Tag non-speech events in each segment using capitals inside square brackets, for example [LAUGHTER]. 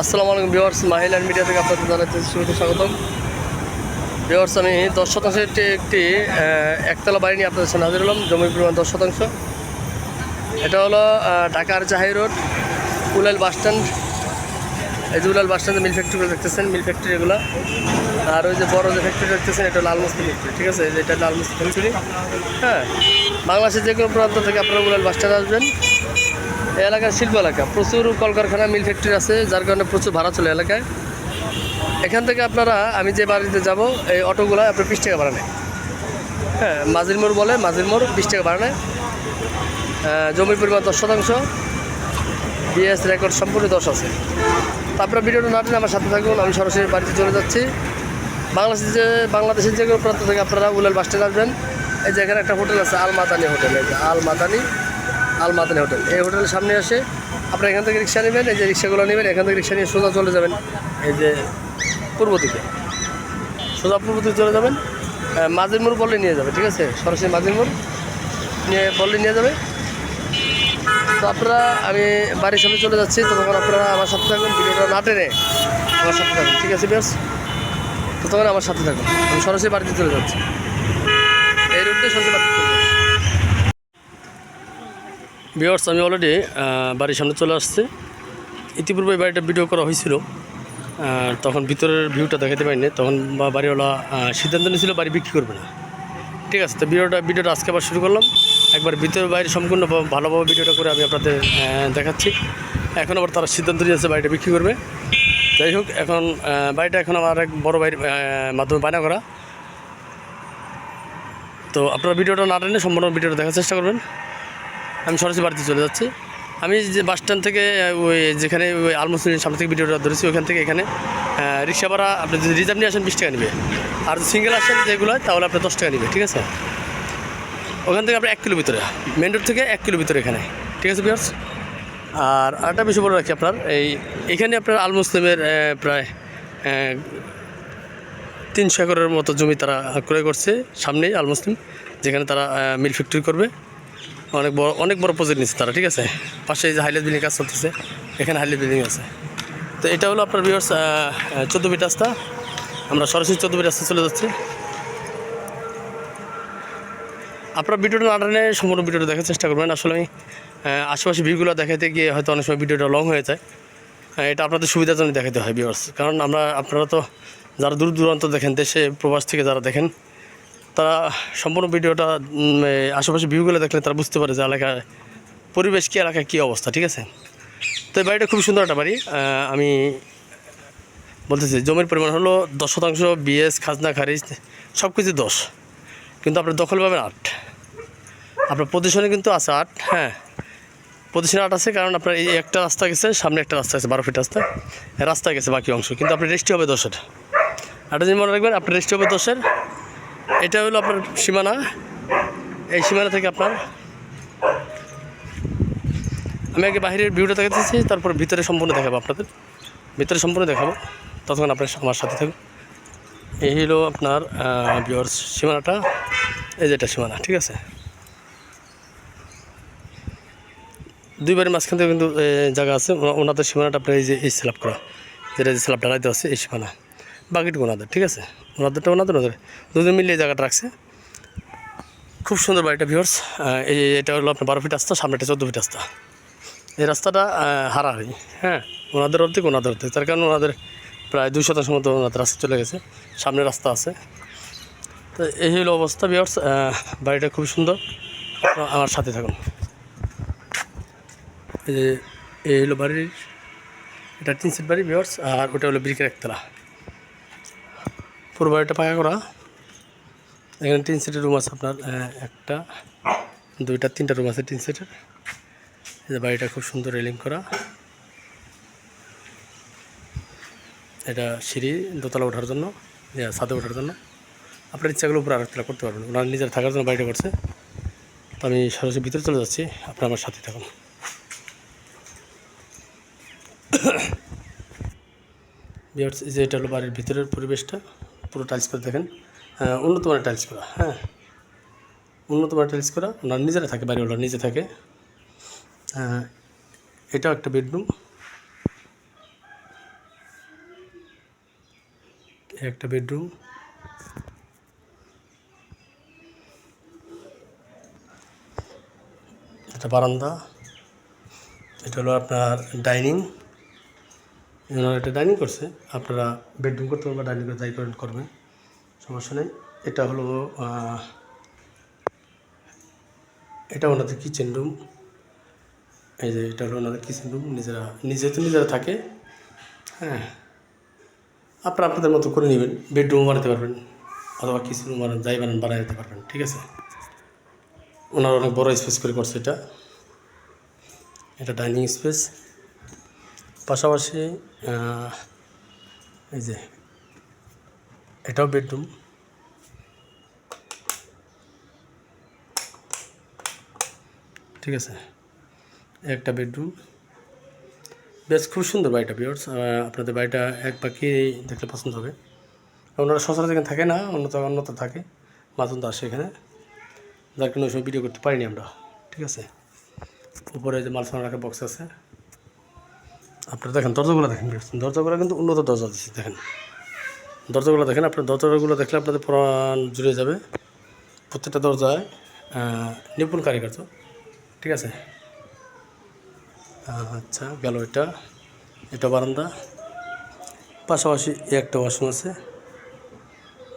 আসসালামু আলাইকুম viewers মাহিলার media থেকে আপনাদের জানাতে শুরুতে স্বাগতম। ভিওয়ার্স আমি দশ শতাংশের একটি একটি একতলা বাড়ি নিয়ে আপনাদের সামনে হাজির হলাম, জমির পরিমাণ দশ শতাংশ। এটা হলো ঢাকার জাহাই রোড উলাল বাস স্ট্যান্ড। এই যে উলাল বাস স্ট্যান্ডে মিল ফ্যাক্টরিগুলো দেখতেছেন, মিল ফ্যাক্টরি এগুলো। আর ওই যে বড় যে ফ্যাক্টরি দেখতেছেন, এটা লালমস্তি ফ্যাক্টরি, ঠিক আছে? এটা লালমস্তি ফ্যাক্টরি। হ্যাঁ বাংলাদেশের যে কোনো প্রান্ত থেকে আপনারা উলাল বাস স্ট্যান্ড আসবেন। এই এলাকার শিল্প এলাকা। প্রচুর কলকারখানা, মিল ফ্যাক্টরি আছে, যার কারণে প্রচুর ভাড়া চলে এলাকায়। এখান থেকে আপনারা, আমি যে বাড়িতে যাব, এই অটোগুলো আপনার বিশ টাকা ভাড়া নেয়। হ্যাঁ মাঝির মোড় বলে, মাঝির মোড় বিশ টাকা ভাড়া নেয়। জমির পরিমাণ দশ শতাংশ। বিএস রেকর্ড সম্পূর্ণ দশ আছে। তারপরে ভিডিওটা না আমার সাথে থাকুন, আমি সরাসরি বাড়িতে চলে যাচ্ছি। বাংলাদেশের যে বাংলাদেশের যে কোনো প্রান্ত থেকে আপনারা উলাল বাস স্ট্যান্ড আসবেন। এই যে এখানে একটা হোটেল আছে, আল মাদানি হোটেল। এই যে আল মাদানি আল মাদানি হোটেল। এই হোটেলের সামনে আসে আপনারা এখান থেকে রিক্সা নেবেন, এই যে রিক্সাগুলো নেবেন, এখান থেকে রিক্সা নিয়ে সোজা চলে যাবেন, এই যে পূর্ব দিকে। সোজা পূর্ব দিকে চলে যাবেন মাঝির বললে নিয়ে যাবে, ঠিক আছে? সরাসরি মাঝির নিয়ে বললে নিয়ে যাবে। তো আপনারা, আমি বাড়ির সামনে চলে যাচ্ছি তো তখন আপনারা আমার সাথে থাকুন, ভিডিওটা না টেনে আমার সাথে থাকুন, ঠিক আছে বেশ তো তখন আমার সাথে থাকুন, আমি সরাসরি বাড়িতে চলে যাচ্ছি। এই রুটে সরাসরি বাড়িতে চলে বিয়ার্স আমি অলরেডি বাড়ির সামনে চলে আসছি। ইতিপূর্বে বাড়িটা ভিডিও করা হয়েছিল। তখন ভিতরের ভিউটা দেখাতে পারিনি। তখন বাড়িওয়ালা সিদ্ধান্ত নিয়েছিল বাড়ি বিক্রি করবে না। ঠিক আছে, তো ভিডিওটা ভিডিওটা আজকে আবার শুরু করলাম। একবার ভিতরে বাইরে সম্পূর্ণ ভালোভাবে ভিডিওটা করে আমি আপনাদের দেখাচ্ছি। এখন আবার তারা সিদ্ধান্ত নিয়েছে বাড়িটা বিক্রি করবে। যাই হোক, এখন বাড়িটা এখন আমার এক বড় বাড়ির মাধ্যমে বায়না করা। তো আপনারা ভিডিওটা না টেনে সম্পূর্ণ ভিডিওটা দেখার চেষ্টা করবেন। আমি সরাসরি বাড়িতে চলে যাচ্ছি। আমি যে বাস স্ট্যান্ড থেকে ওই যেখানে ওই আলমোসিনের সামনে থেকে ভিডিওটা ধরেছি ওখান থেকে এখানে রিক্সা ভাড়া আপনি যদি রিজার্ভ নিয়ে আসেন বিশ টাকা নেবে। আর সিঙ্গেল আসেন যেগুলো হয়, তাহলে আপনার দশ টাকা নেবে ঠিক আছে? ওখান থেকে আপনার এক কিলো ভিতরে মেন রোড থেকে এক কিলো ভিতরে এখানে ঠিক আছে বিয়ার্স আর আরেকটা বিষয় বলে রাখি আপনার এই এখানে আপনার আল মুসলিমের প্রায় তিনশো একরের মতো জমি তারা ক্রয় করছে সামনেই আল মুসলিম যেখানে তারা মিল ফ্যাক্টরি করবে। অনেক বড় অনেক বড় প্রজেক্ট নিচ্ছে তারা, ঠিক আছে? পাশে যে হাইলাইট বিল্ডিং কাজ চলতেছে, এখানে হাইলাইট বিল্ডিং আছে। তো এটা হলো আপনার বিয়ার্স চোদ্দ ফিট রাস্তা। আমরা সরাসরি চোদ্দ ফিট রাস্তা চলে যাচ্ছি। আপনারা ভিডিওটা না টানে সম্পূর্ণ ভিডিওটা দেখার চেষ্টা করবেন। আসলে আমি আশেপাশে ভিউগুলো দেখাতে গিয়ে হয়তো অনেক সময় ভিডিওটা লং হয়ে যায়। এটা আপনাদের সুবিধার জন্য দেখাতে হয় ভিউয়ার্স কারণ আমরা আপনারা তো যারা দূর দূরান্ত দেখেন, দেশে প্রবাস থেকে যারা দেখেন তারা সম্পূর্ণ ভিডিওটা আশেপাশে ভিউগুলো দেখলে তারা বুঝতে পারে যে এলাকায় পরিবেশ কী, এলাকায় কী অবস্থা, ঠিক আছে? তো এই বাড়িটা খুব সুন্দর একটা বাড়ি। আমি বলতেছি, জমির পরিমাণ হলো দশ শতাংশ বিএস, খাজনা, খারিজ সব কিছু দশ। কিন্তু আপনার দখল পাবেন আট। আপনার পজিশনে কিন্তু আছে আট হ্যাঁ। পজিশনে আট আছে কারণ আপনার এই একটা রাস্তা গেছে, সামনে একটা রাস্তা আছে বারো ফিট রাস্তা। রাস্তা গেছে বাকি অংশ, কিন্তু আপনার রেস্টি হবে দশের। একটা জিনিস মনে রাখবেন আপনার রেস্টি হবে দশের। এটা হলো আপনার সীমানা। এই সীমানা থেকে আপনার আমি আগে বাইরের ভিউটা দেখাতেছি, তারপর ভিতরে সম্পূর্ণ দেখাবো আপনাদের। ভিতরে সম্পূর্ণ দেখাবো। ততক্ষণ আপনার আমার সাথে থাকুন। এই হলো আপনার ভিওর্স সীমানাটা। এই যেটা সীমানা, ঠিক আছে? দুইবারের মাঝখান থেকে কিন্তু জায়গা আছে। ওনা- ওনাদের সীমানাটা আপনার এই যে, এই স্ল্যাব করা। যেটা যে স্ল্যাব ঢালাইতে আছে, এই সীমানা। বাকিটুকু ওনাদের, ঠিক আছে? ওনাদেরটা ওনাদের ওনাদের দুজন মিলিয়ে জায়গাটা রাখছে। খুব সুন্দর বাড়িটা ভিওর্স এই এটা হলো আপনার বারো ফিট রাস্তা, সামনেটা চোদ্দ ফিট রাস্তা। এই রাস্তাটা হারাহারি হ্যাঁ? ওনাদের অর্ধেক ওনাদের অর্ধেক। তার কারণে ওনাদের প্রায় দুই শতাংশ মতো ওনাদের রাস্তা চলে গেছে। সামনে রাস্তা আছে। তো এই হলো অবস্থা ভিওর্স বাড়িটা খুব সুন্দর। আমার সাথে থাকুন। এই হলো বাড়ির, এটা তিন সিট বাড়ি ভিওর্স আর ওটা হলো ব্রিকের একতলা। পুরো বাড়িটা পাকা করা। এখানে তিন সিটের রুম আছে আপনার একটা, দুইটা, তিনটা রুম আছে তিন সিটের। বাড়িটা খুব সুন্দর রেলিং করা। এটা সিঁড়ি দোতলা ওঠার জন্য ছাদে ওঠার জন্য। আপনার ইচ্ছা করলে উপরে আরেকতলা করতে পারবেন। ওনার নিজের থাকার জন্য বাড়িটা করছে। তো আমি সরাসরি ভিতরে চলে যাচ্ছি, আপনার আমার সাথে থাকুন। [COUGHS] যে এটা হলো বাড়ির ভিতরের পরিবেশটা। পুরো টাইলস করে দেখেন। উন্নত মানের টাইলস করা হ্যাঁ। উন্নত মানের টাইলস করা, ওনার নিজেরা থাকে বাড়িওয়ালা নিজে থাকে। এটাও একটা বেডরুম একটা বেডরুম এটা বারান্দা। এটা হলো আপনার ডাইনিং ওনারা এটা ডাইনিং করছে, আপনারা বেডরুম করতে পারবেন ডাইনিং করে যাই করবেন, সমস্যা নেই। এটা হলো এটা ওনাদের কিচেন রুম এই যে এটা হলো ওনাদের কিচেন রুম নিজেরা, নিজে তো নিজেরা থাকে। হ্যাঁ আপনারা আপনাদের মতো করে নেবেন বেডরুম বানাতে পারবেন, অথবা কিচেন রুম বানান, যাই বানান, বানিয়ে দিতে পারবেন, ঠিক আছে? ওনারা অনেক বড় স্পেস করে করছে এটা। এটা ডাইনিং স্পেস পাশাপাশি এই যে, এটাও বেডরুম। ঠিক আছে, একটা বেডরুম। বেশ, খুব সুন্দর বাড়িটা বিয়ার্স আপনাদের বাড়িটা এক পাখি দেখলে পছন্দ হবে। ওনারা সচরাচর এখানে থাকে না অন্যত অন্যত থাকে মাঝন তো আসে এখানে। যার ওই সময় ভিডিও করতে পারিনি আমরা। ঠিক আছে, উপরে যে মাল সামান রাখার বক্স আছে। আপনারা দেখেন, দরজাগুলো দেখেন দরজাগুলো কিন্তু উন্নত দরজা দিচ্ছে দেখেন। দরজাগুলো দেখেন, আপনার দরজাগুলো দেখলে আপনাদের প্রাণ জুড়ে যাবে। প্রত্যেকটা দরজায় নিপুণ কারিগর তো? ঠিক আছে? আচ্ছা গেল এটা। এটা বারান্দা। পাশাপাশি একটা ওয়াশরুম আছে।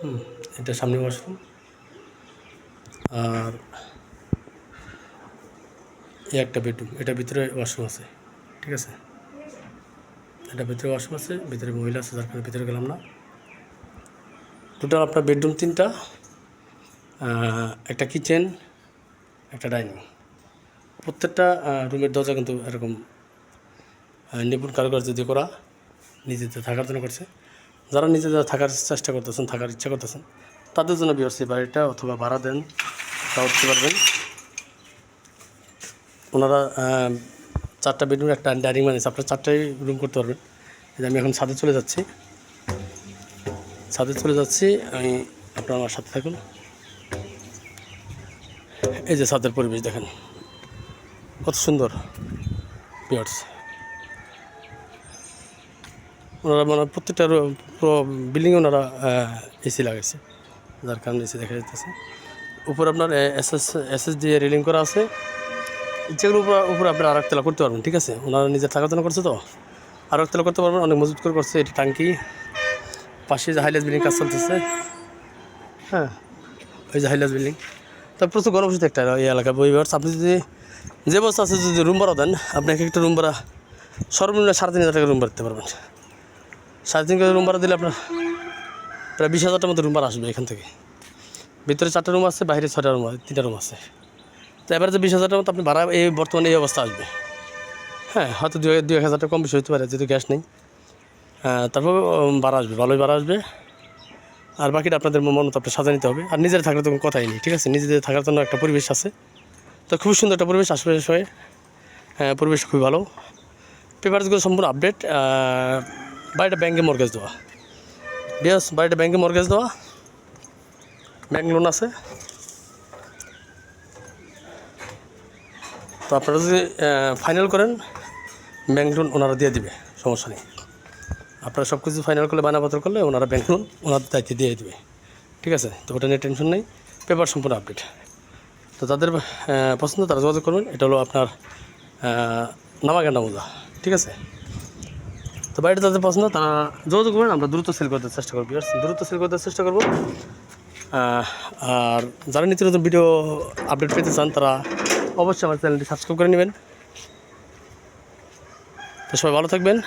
হুম, এটা সামনে ওয়াশরুম আর একটা বেডরুম এটার ভিতরে ওয়াশরুম আছে। ঠিক আছে? এটা ভিতরে ওয়াশরুম আছে, ভিতরে মহিলা আছে কারণে ভিতরে গেলাম না। টোটাল আপনার বেডরুম তিনটা একটা কিচেন একটা ডাইনিং প্রত্যেকটা রুমের দরজা কিন্তু এরকম নিপুণ কারুকার্য দিয়ে করা, নিজেদের থাকার জন্য করছে। যারা নিজেদের থাকার চেষ্টা করতেছেন, থাকার ইচ্ছা করতেছেন, তাদের জন্য বিয়ার্স বাড়িটা অথবা ভাড়া দেন তাও দিতে পারবেন। ওনারা চারটা বেডরুম একটা ডাইনিং বানিয়েছে আপনারা চারটাই রুম করতে পারবেন। আমি এখন ছাদে চলে যাচ্ছি। ছাদে চলে যাচ্ছি। আমি আপনারা আমার সাথে থাকুন। এই যে ছাদের পরিবেশ দেখেন। কত সুন্দর। বিয়ার্স। ওনারা মানে প্রত্যেকটা বিল্ডিংয়ে ওনারা এসি লাগাইছে। যার কারণে এসি দেখা যাইতেছে। উপর আপনার এস এস এস এস দিয়ে রেলিং করা আছে। যেগুলো উপর উপরে আপনি আর একতলা করতে পারবেন, ঠিক আছে? ওনারা নিজের থাকার জন্য করছে তো? আর একতলা করতে পারবেন, অনেক মজবুত করে করছে, এটি টাঙ্কি। পাশে যে হাইলাস বিল্ডিং কাজ চলতেছে। হ্যাঁ ওই যে হাইলাস বিল্ডিং তা প্রচুর গরম হচ্ছে একটা এই এলাকা। বইবার আপনি যদি যে বস্তা আছে, যদি রুম ভাড়া দেন, আপনি এক একটা রুম ভাড়া সর্বনিম্ন সাড়ে তিন হাজার টাকা রুম ভাড়া দিতে পারবেন। সাড়ে তিন রুম ভাড়া দিলে আপনার প্রায় বিশ হাজারটার মতো রুম ভাড়া আসবে এখান থেকে। ভিতরে চারটা রুম আছে, বাইরে ছটা রুম তিনটা রুম আছে। তো যে বিশ হাজারটার মতো আপনি ভাড়া এই বর্তমানে এই অবস্থা আসবে। হ্যাঁ হয়তো দু দু এক হাজার টাকা কম বেশি হতে পারে যেহেতু গ্যাস নেই। হ্যাঁ, তারপর ভাড়া আসবে ভালোই ভাড়া আসবে। আর বাকিটা আপনাদের মন মতো সাজা নিতে হবে। আর নিজের থাকলে তো কোনো কথাই নেই ঠিক আছে? নিজেদের থাকার জন্য একটা পরিবেশ আছে। তো খুব সুন্দর একটা পরিবেশ আশেপাশে হয়ে হ্যাঁ পরিবেশ খুবই ভালো। পেপারসগুলো সম্পূর্ণ আপডেট বাড়িটা ব্যাঙ্কে মর্গেজ দেওয়া। বিয়াস বাড়িটা ব্যাঙ্কে মর্গেজ দেওয়া। ব্যাঙ্ক লোন আছে। তো আপনারা যদি ফাইনাল করেন ব্যাংক লোন ওনারা দিয়ে দিবে, সমস্যা নেই। আপনারা সব কিছু ফাইনাল করলে বানাপত্র করলে ওনারা ব্যাংক লোন ওনাদের দায়িত্বে দিয়ে দেবে। ঠিক আছে? তো ওটা নিয়ে টেনশন নেই পেপার সম্পূর্ণ আপডেট তো তাদের পছন্দ তারা যোগাযোগ করবেন, এটা হলো আপনার নামাগান্ডা মোজা ঠিক আছে? তো বাড়িটা তাদের পছন্দ তারা যোগাযোগ করবেন, আমরা দ্রুত সেল করতে চেষ্টা করব দ্রুত সেল করতে চেষ্টা করব। আর যারা নিত্য নতুন ভিডিও আপডেট পেতে চান, তারা অবশ্যই আমার চ্যানেলটি সাবস্ক্রাইব করে নেবেন। তো সবাই ভালো থাকবেন।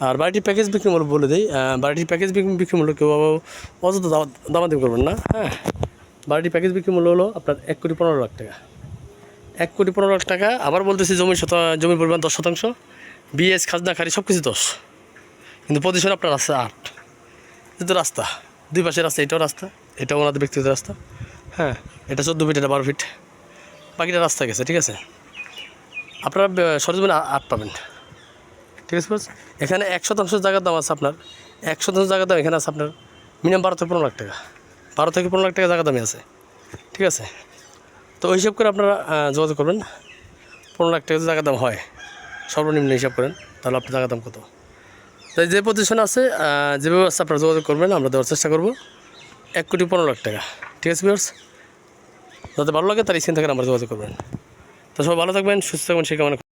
আর বাড়িটির প্যাকেজ বিক্রি মূল্য বলে দিই বাড়িটির প্যাকেজ বিক্রি- মূল্য কেউ অযথা দাম- দামাদামি করবেন না হ্যাঁ? বাড়িটির প্যাকেজ বিক্রি মূল্য হলো আপনার এক কোটি পনেরো লাখ টাকা। এক কোটি পনেরো লাখ টাকা, আবার বলতেছি জমির শত, জমির পরিমাণ দশ শতাংশ, বিএস, খাজনা খারি সব কিছু দশ। কিন্তু পজিশন আপনার রাস্তা আট। যেহেতু রাস্তা, দুই পাশে রাস্তা, এটাও রাস্তা, এটাও ওনাদের ব্যক্তিগত রাস্তা হ্যাঁ? এটা চোদ্দ ফিট, এটা বারো ফিট। বাকিটা রাস্তা গেছে ঠিক আছে? আপনারা সরজমিনে আট পাবেন। ঠিক আছে এখানে এক শতাংশ জায়গার দাম আছে আপনার। এক শতাংশ জায়গার দাম এখানে আছে আপনার মিনিমাম বারো থেকে পনেরো লাখ টাকা। বারো থেকে পনেরো লাখ টাকা জায়গা দামে আছে। ঠিক আছে? তো ওই হিসাব করে আপনারা যোগাযোগ করবেন। পনেরো লাখ টাকা জায়গা দাম হয় সর্বনিম্ন হিসাব করেন তাহলে আপনার জায়গা দাম কত? তাই যে প্রতিষ্ঠান আছে আহ, যে ব্যবস্থা আপনারা যোগাযোগ করবেন আমরা দেওয়ার চেষ্টা করব। এক কোটি পনেরো লাখ টাকা। ঠিক আছে বিয়ার্স যাতে ভালো লাগে তার স্ক্রিন থেকে নাম্বার যোগাযোগ করবেন। তো সবাই ভালো থাকবেন, সুস্থ থাকবেন সে কামনা